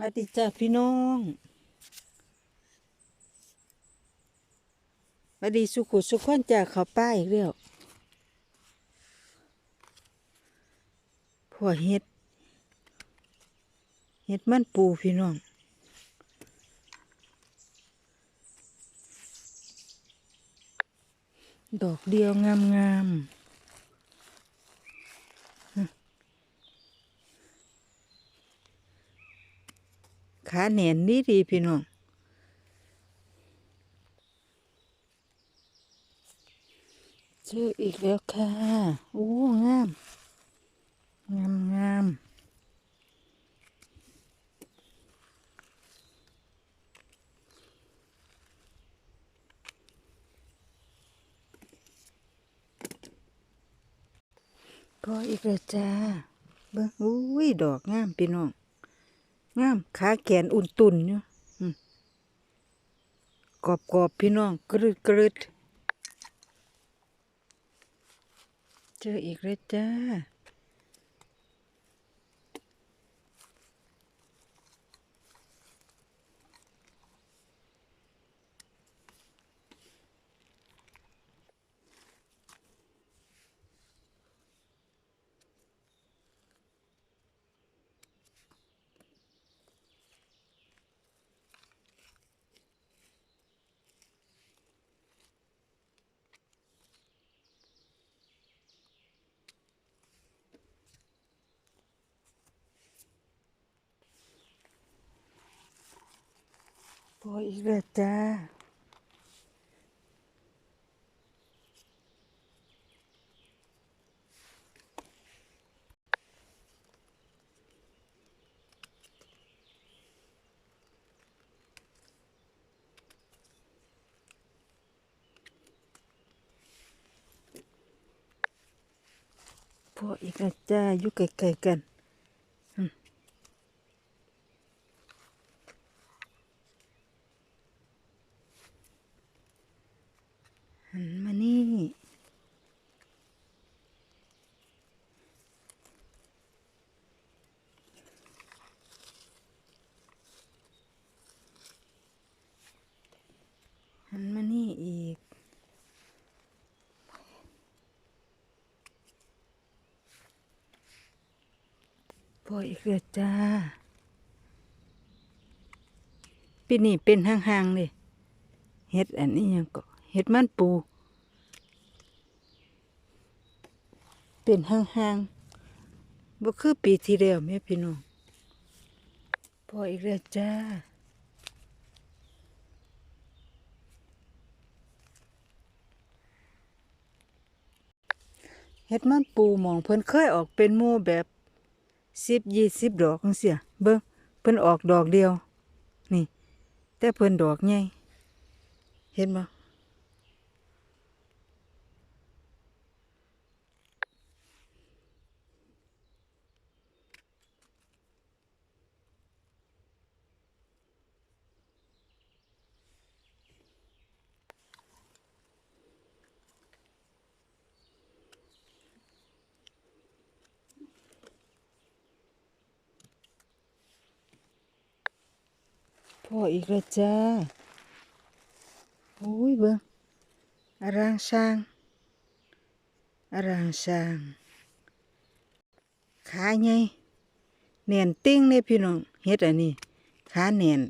มาดิจ้าพี่น้องมาดีสุขุสุขคนจากเขาป้าอีกแล้วพวเห็ด เห็ดมันปูพี่น้องดอกเดียวงงามๆ ขาแหนนดีดีพี่น้องเจออีกแล้วค่ะ โอ้ งาม งามงามพออีกแล้วจ้าเบิ่งอุ้ย ดอกงามพี่น้อง งามขาแขนอุ่นตุนอยู่กรอบกรอบพี่น้องกรึดกรึดเจออีกแล้วจ้า ออีกแล้วจ้าพออีกแล้วจ้าอยู่ไกลๆกันอืมหันมานี่ หันมานี่อีก พออีกแล้วจ้า ปีนี้เป็นห่างๆเลยเฮ็ดอันนี้ยังก็เฮ็ดมันปู เป็นห่างๆบ่คือปีที่แล้วแม่พี่น้องพออีกแล้วจ้าเฮ็ดมันปูหมองเพิ่นเคยออกเป็นมู่แบบ สิบยี่สิบดอกจังเสียเบิ่งเพิ่นออกดอกเดียว นี่ แต่เพิ่นดอกใหญ่เห็นบ่ พออีกแล้วจ้าโอ้ยเบิ่งอารางช้างอารางช้างขาใหญ่แน่นติ้งเลยพี่น้องเฮ็ดอันนี้ขาแน่น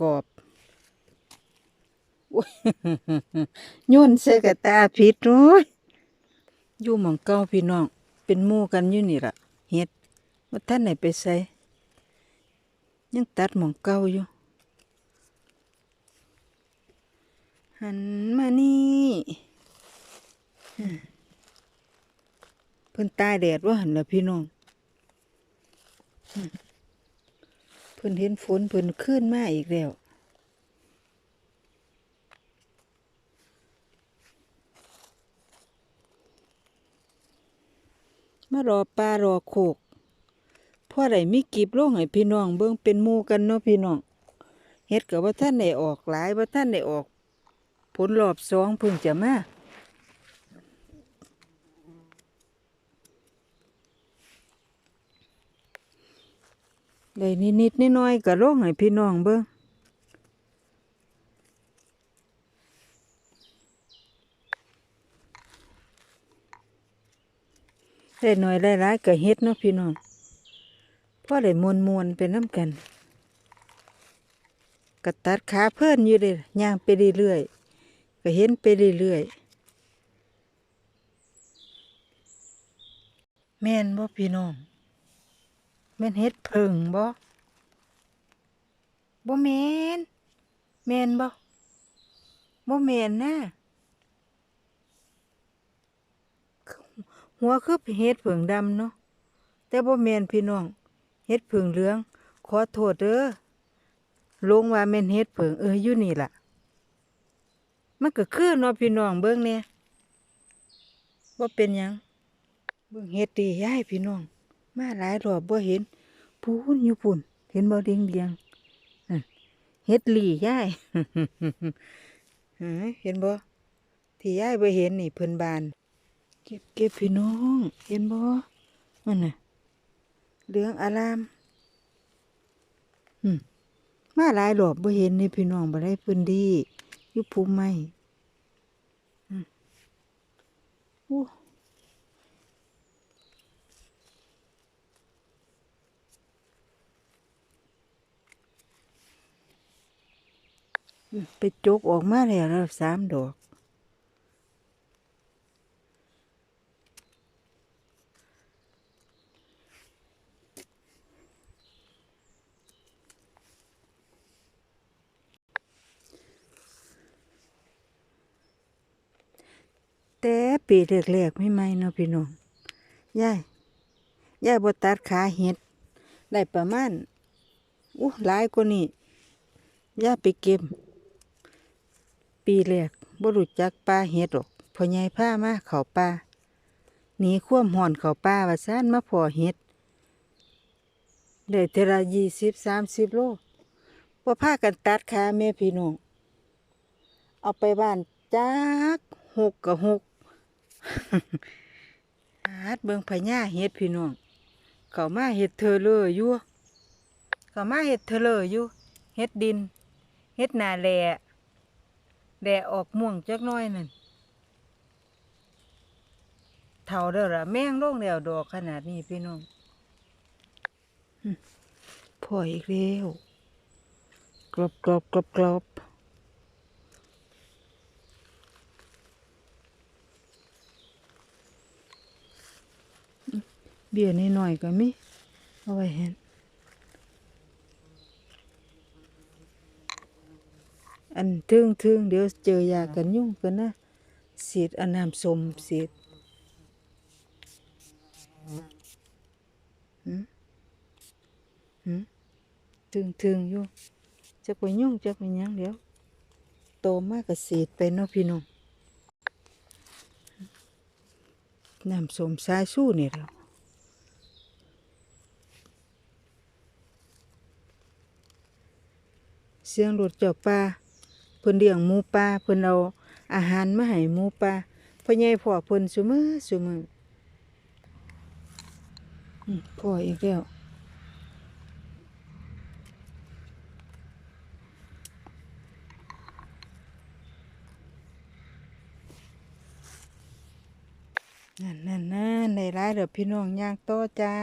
กรอบโอ้ยโยนใส่กตาผิดโอ้ยอยู่หม่องเก่าพี่น้อง เป็นหมู่กันอยู่นี่ล่ะเฮ็ดบ่าทันไหนไปใส่ยังตัดหม่องเก่าอยู่ หันมานี่เพิ่นตายแดดว่าหันละพี่น้องเพิ่นเห็นฝนเพิ่นขึ้นมาอีกแล้วมารอปลารอโคกพ่อได้มีกีบลงให้พี่น้องเบิ่งเป็นมูกันเนาะพี่น้องเฮ็ดกับว่าท่านได้ออกหลายว่าท่านได้ออก ผลรอบสองพิ่งจะมาได้นิดๆน้อยๆก็ลงให้พี่น้องเบิ่งได้หน่อยได้หลายก็เฮ็ดเนาะพี่น้องเพอได้มวนๆไปน้ำกันก็ตัดขาเพิ่อนอยู่เด้ย่างไปเรื่อยๆ ก็เห็นไปเรื่อยๆแม่นบ่พี่น้องแม่นเฮ็ดเพิงบ่บ่แม่นแม่นบ่บ่แม่นนะหัวคือเฮ็ดเพิงดำเนาะแต่บ่แม่นพี่น้องเฮ็ดเพิงเหลือง ขอโทษเด้อลงว่าแม่นเฮ็ดเพิงเอออยู่นี่ล่ะ มันก็คือเนาะพี่น้องเบิ่งแหน่บ่เป็นยังเบิ่งเฮ็ดดีย้ายพี่น้อง มาหลายรอบบ่เห็นพูนอยู่พุ่น เห็นบ่เดียงเดียงเฮ็ดหลี่ยายเอ้ยเห็นบ่ที่ยายบ่เห็นนี่เพิ่นบาน เก็บเก็บพี่น้อง เห็นบ่นั่นน่ะเหลืองอารามมาหลายรอบบ่เห็นนี่พี่น้องบ่ได้เพิ่นดี ยุบภูมิไม่อืมโอ้ไปจกออกมาแล้วสามดอก แต่ปีแรกๆไม่ไม่เนาะพี่น้องยายยายบ่ตัดขาเห็ด ได้ประมาณอู้หลายกว่านี้ยายไปเก็บ ปีแรกบ่รู้จักปลาเห็ดหรอกพ่อใหญ่พามาเขาป่าหนีควมห่อนเขาป่าว่าซ่านมาพอเห็ดได้เทอละยี่สิบสามสิบโลบ่พากันตัดขาแม่พี่น้องเอาไปบ้านจักหกกับหก หาดเบิงพญาเห็ดพี่น้องเขามาเห็ดเธอเลยอยู่เขามาเห็ดเธอเลยอยู่เห็ดดินเห็ดนาแหล่แดดออกม่วงจักหน้อยนั่นเท่าเด้อละแมงลงแล้วดอกขนาดนี้พี่น้องพ่ออีกแล้วกรอบกรอบกรอบกรอบ เบี้ยนิดหน่อยก็มีเอาไว้เห็น อันทึ่งทึ่งเดี๋ยวเจอยากันยุ่งกันนะสีดอันน้ำสมสีดหืมหืมทึ่งทึ่งอยู่จะไปยุ่งจะไปยังเดี๋ยว โตมากกับสีดไปเนาะพี่น้องน้ำสมสายสู้นี่เรา เสียงรถเจ้าป่าเพิ่นเลี้ยงหมูป่าเพิ่นเอาอาหารมาให้หมูป่าพ่อใหญ่พ่อเพิ่นซุมื้อซุมื้ออืมพ่ออีกแล้วนั่นนั่นนั่นได้ายเด้อพี่น้องย่างโตจ้า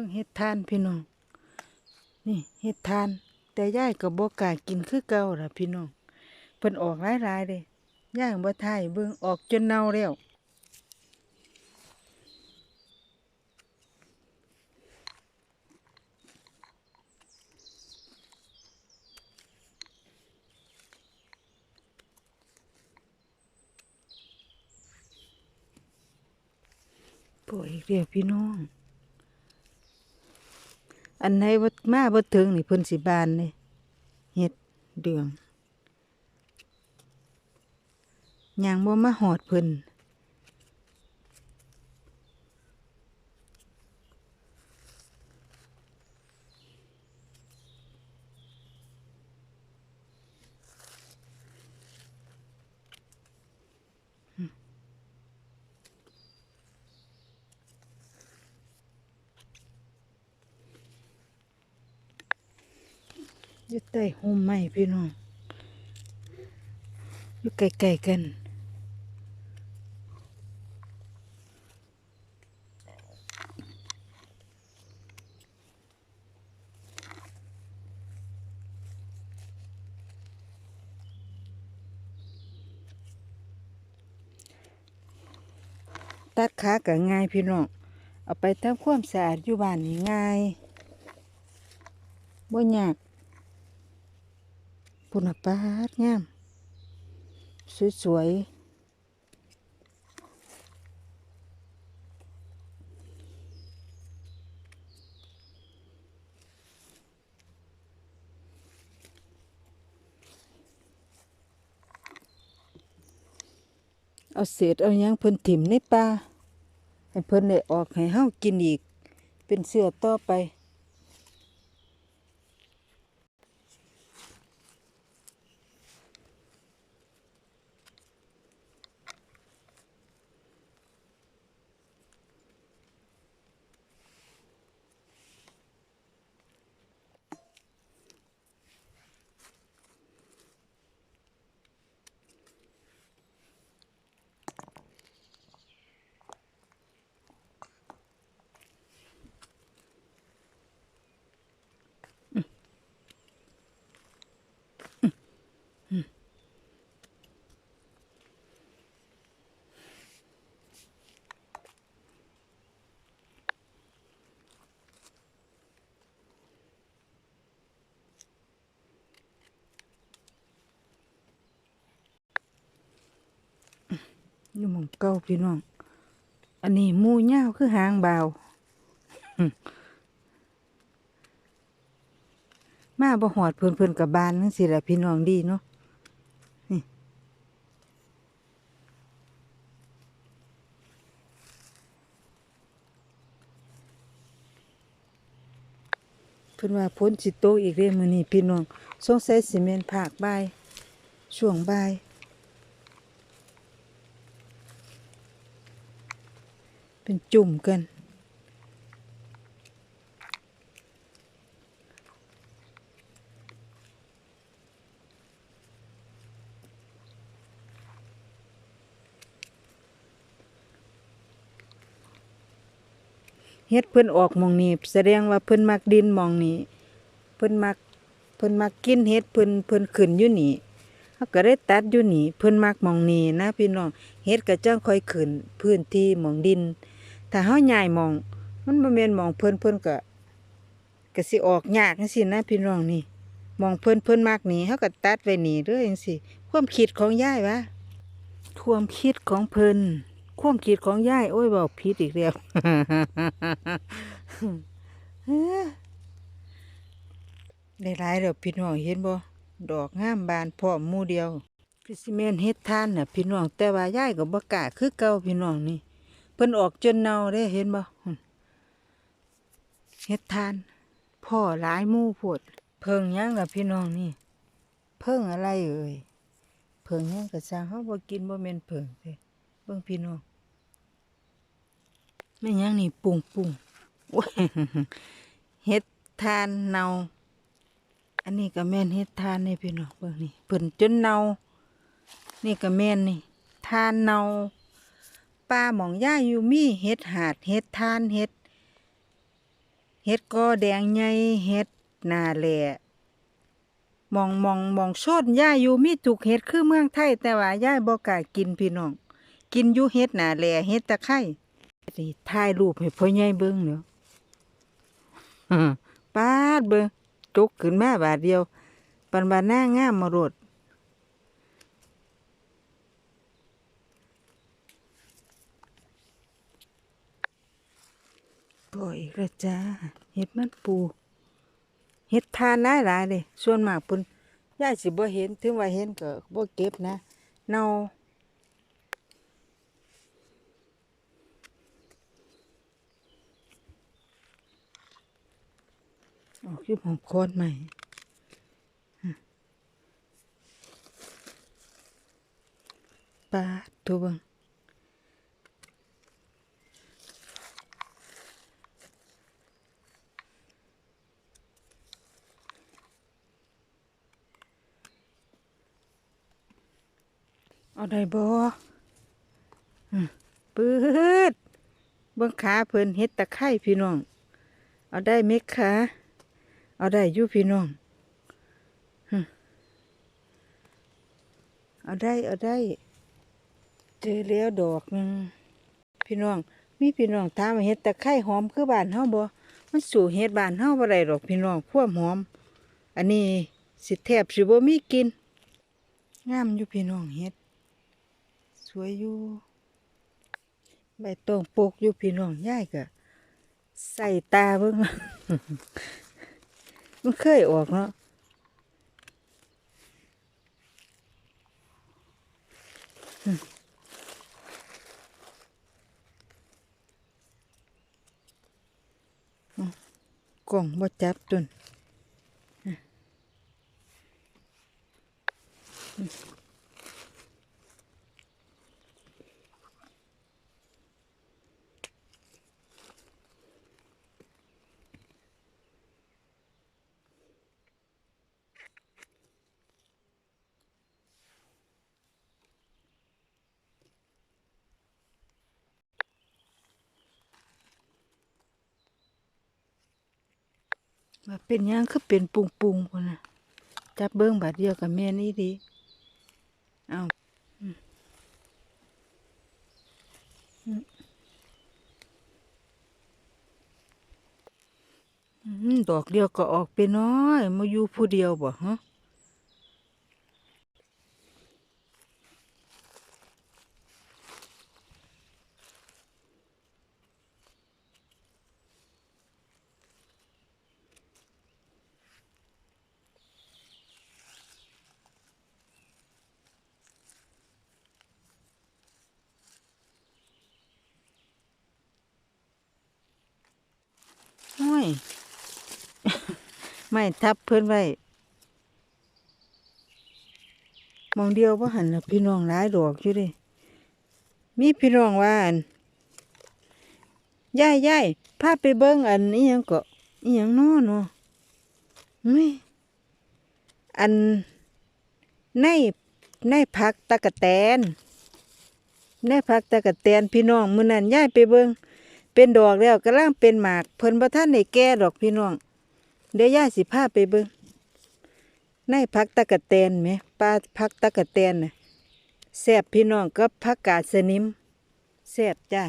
บิ่งเฮ็ดทานพี่น้อง นี่เฮ็ดทาน แต่ยายก็บ่กล้ากินคือเก่าล่ะพี่น้องเพิ่นออกหลายๆเด้ย่างบ่ทายเบิ่งออกจนเน่าแล้วปล่อยอีกแล้วพี่น้อง อันไหนบ่มาบ่ถึงนี่เพิ่นสิบานนี่เฮ็ดเดืองยังบ่มาหอดเพิ่น อยู่ใต้ห่มไม้พี่น้อง อยู่ใกล้ๆกันตัดขาก็ง่ายพี่น้อง เอาไปทำความสะอาดอยู่บ้านนี่ง่ายบ่ยาก ปุณปาดงาม สวยๆเอาเศษเอายังเพิ่นถิ่มในป่าให้เพิ่นได้ออกให้เฮากินอีก เป็นเสื้อต่อไป อยู่มองเก่าพี่น้อง อันนี้มูยาคือหางเบาวมาบ่หอดเพิ่อนเพิ่นกับบานจังซี่แหละพี่น้องดีเนาะนี่เพิ่อนว่าพ้นสิตโตอีกเด้มื้อนี้พี่น้องสงสัยสิแม่นภาคบ่ายช่วงใบาย เป็นจุ่มกันเฮ็ดเพิ่นออกมองนี้แสดงว่าเพิ่นมักดินมองนี้เพิ่นมักเพิ่นมักกินเฮ็ดเพิ่นเพิ่นขึ้นอยู่นี่เฮาก็ได้ตัดอยู่นี่เพิ่นมักมองนี้นะพี่น้องเฮ็ดก็จังค่อยขึ้นพื้นที่หมองดิน ถ้าเฮาย้ายหมอง มันบ่แม่นมองเพิ่นเพิ่นก็ก็สิออกยากจังซี่นะพี่น้องนี่มองเพิ่นเพิ่นมักนี่เฮาก็ตัดไว้นี่เด้อจังซี่ความคิดของยายวะความคิดของเพิ่นความคิดของยายโอ้ยเว้าผิดอีกแล้วได้หลายแล้วพี่น้องเห็นบ่ดอกงามบานพร้อมหมู่เดียวคือสิแม่นเฮ็ดทานน่ะพี่น้องแต่ว่ายายก็บ่กล้าคือเก่าพี่น้องนี่ เพิ่นออกจนเน่าเด้เห็นบ่เฮ็ดทาน พ่อหลายมู่พดเพิ่งหยังล่ะพี่น้องนี่ เพิ่งอะไรเอ่ยเพิ่งหยังก็สร้างเฮาบ่กินบ่แม่นเพิ่งเด้เบิ่งพี่น้องแม่นหยังนี่ปุ้งปุ้งเฮ็ดทานเน่าอันนี้ก็แม่นเฮ็ดทานนี่พี่น้องเบิ่งนี่เพิ่นจนเน่านี่ก็แม่นนี่ทานเน่า ป่าหมองย่าอยู่มีเห็ดหาดเห็ดทานเห็ดเห็ดกอแดงใหญ่เห็ดหนาแหล่หมองหมองหมองโซนย่าอยู่มีถูกเห็ดคือเมืองไทย แต่ว่าย่าบ่กล้ากินพี่น้องกินอยู่เห็ดหนาแหล่เห็ดตะไคร้นี่ถ่ายรูปให้พ่อใหญ่เบิ่งเนาะปาดเบิ่งจกขึ้นมาบาทเดียวปันบาหน้างามมารด ปล่ออีกแล้วจ้าเห็ดมันปู เห็ดทานหลายหลายเลยส่วนมากปุ่นยายสิบ่เห็นถึงว่าเห็นก็บ่เก็บนะ เน่าออกยู่ของโคนใหม่ปลาตัวบัง เอาได้บ่อืมปืดเบิ่งขาเพิ่นเฮ็ดตะไคร่พี่น้อง เอาได้ไหมคะเอาได้ยู่พี่น้องเอาได้เอาได้ เจอแล้วดอกนึงพี่น้อง มีพี่น้องถามาเฮ็ดตะไคร่หอมคือบ้านเฮาบ่มันสู่เฮ็ดบ้านเฮาบ่ได้ดอกพี่น้องความหอม อันนี้สิแทบสิบ่มีกินงามอยู่พี่น้องเฮ็ด สวยอยู่ ใบตองปลูกอยู่พี่น้องยายก็ใส่ตาเบิ่งมันเคยออกเนาะกล่องบ่จับตุน มอืมว่าเป็นยังคือเป็นปุงปุงคนน่ะ จับเบิ้งบาดเดียวกับแม่นี่ดีเอาอืมดอกเดียวก็ออกไปน้อยมาอยู่ผู้เดียวบ่ฮะ ยไม่ทับเพื่อนไว้มองเดียวว่าหันพี่น้องหลายดอกอยู่ดิมีพี่น้องว่าอันย่ายย่ายพาไปเบิ้งอันนี้ยังเก็อีหยังนอเนาะไม่อันในในผักตะกะแตนในผักตะกะแตนพี่น้องมือนั้นย่ายไปเบิ้ง เป็นดอกแล้วกำลังเป็นหมากเพิ่นบ่ทันได้แก่ดอกพี่น้อง เดี๋ยวย่าสิพาไปเบิ่งในผักตะกะแตนแหมปลาผักตะกะแตนน่ะแซบพี่น้องกับผักกาดสนิมแซบจ้า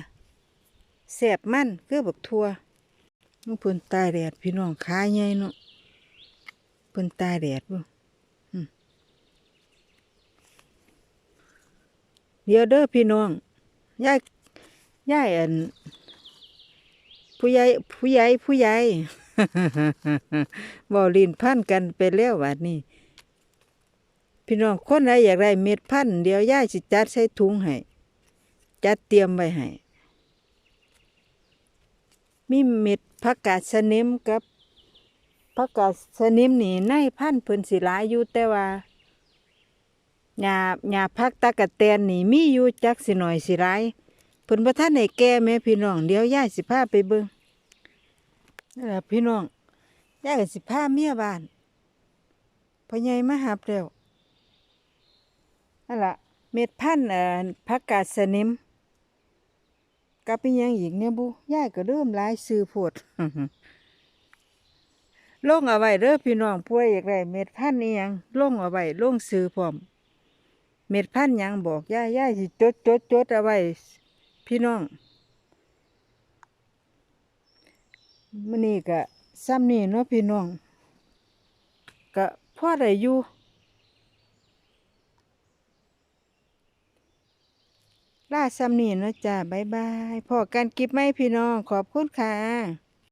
แซบมั่นคือบักทัวมันเพิ่นตายแดดพี่น้องขาใหญ่เนาะเพิ่นตายแดดบ่เดี๋ยวเด้อพี่น้องย่ายยายอัน ผู้ใหญ่ผู้ใหญ่ผู้ใหญ่บ่ลินพันกันไปแล้วบัดนี้ พี่น้องคนใดอยากได้เม็ดพันเดี๋ยวยายสิจัดใส่ถุงให้จัดเตรียมไว้ให้มีเม็ดผักกาดสนิมกับผักกาดสนิมนี่ในพันเพิ่นสิหลายอยู่แต่ว่าหญ้าหญ้าผักตะกะแตนนี่มีอยู่จักสิหน่อยสิหลาย เพิ่นบ่ทันได้แก่แม่พี่น้องเดี๋ยวย่าสิพาไปเบิ่งนั่นล่ะพี่น้องย่ายก็สิพาเมียบ้านพ่อใหญ่มาหับแล้วนั่นล่ะเม็ดพันธุ์ผักกาดสนิมกับอีหยังอีกเนี่ยบุย่าก็เริ่มหลายซื้อโพดลงเอาไว้เด้อพี่น้องผู้ใดอย่ากได้เม็ดพันธุ์อีหยังลงเอาไว้ลงซื้อพร้อม เม็ดพันธุ์ยังบอกย่ายยาสิจดจดจดเอาไว้ พี่น้องมื้อนี้กะซ้ำนี่เนาะพี่น้องก็พ่อได้อยู่ล่าซ้ำนี่เนาะจ้าบายบายพอการกิบไหมพี่น้องขอบคุณค่ะ